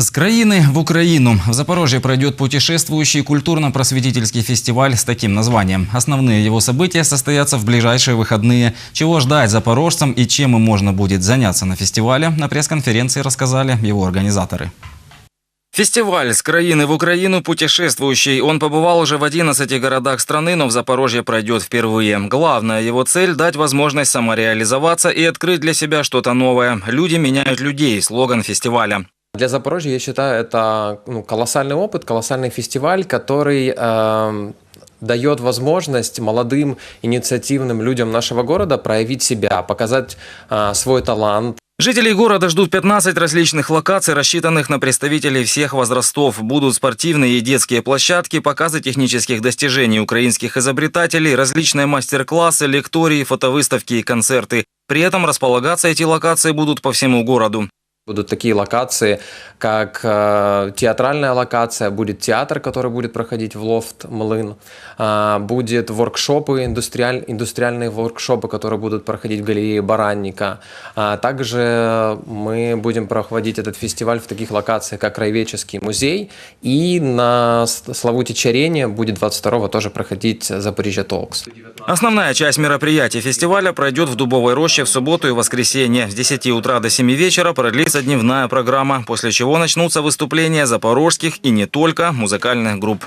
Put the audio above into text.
С краины в Украину. В Запорожье пройдет путешествующий культурно-просветительский фестиваль с таким названием. Основные его события состоятся в ближайшие выходные. Чего ждать запорожцам и чем им можно будет заняться на фестивале, на пресс-конференции рассказали его организаторы. Фестиваль с краины в Украину путешествующий. Он побывал уже в 11 городах страны, но в Запорожье пройдет впервые. Главная его цель – дать возможность самореализоваться и открыть для себя что-то новое. Люди меняют людей – слоган фестиваля. Для Запорожья, я считаю, это ну, колоссальный опыт, колоссальный фестиваль, который э, дает возможность молодым инициативным людям нашего города проявить себя, показать э, свой талант, Жителей города ждут 15 различных локаций, рассчитанных на представителей всех возрастов. Будут спортивные и детские площадки, показы технических достижений украинских изобретателей, различные мастер-классы, лектории, фотовыставки и концерты. При этом располагаться эти локации будут по всему городу. Будут такие локации, как э, театральная локация, будет театр, который будет проходить в лофт Млын, э, будет воркшопы, индустриаль, индустриальные воркшопы, которые будут проходить в галерее Баранника. А также мы будем проходить этот фестиваль в таких локациях, как Краеведческий музей, и на Славуте Чарене будет 22-го тоже проходить Запоріжжя Толкс. Основная часть мероприятий фестиваля пройдет в Дубовой роще в субботу и воскресенье. С 10 утра до 7 вечера продлится дневная программа, после чего начнутся выступления запорожских и не только музыкальных групп.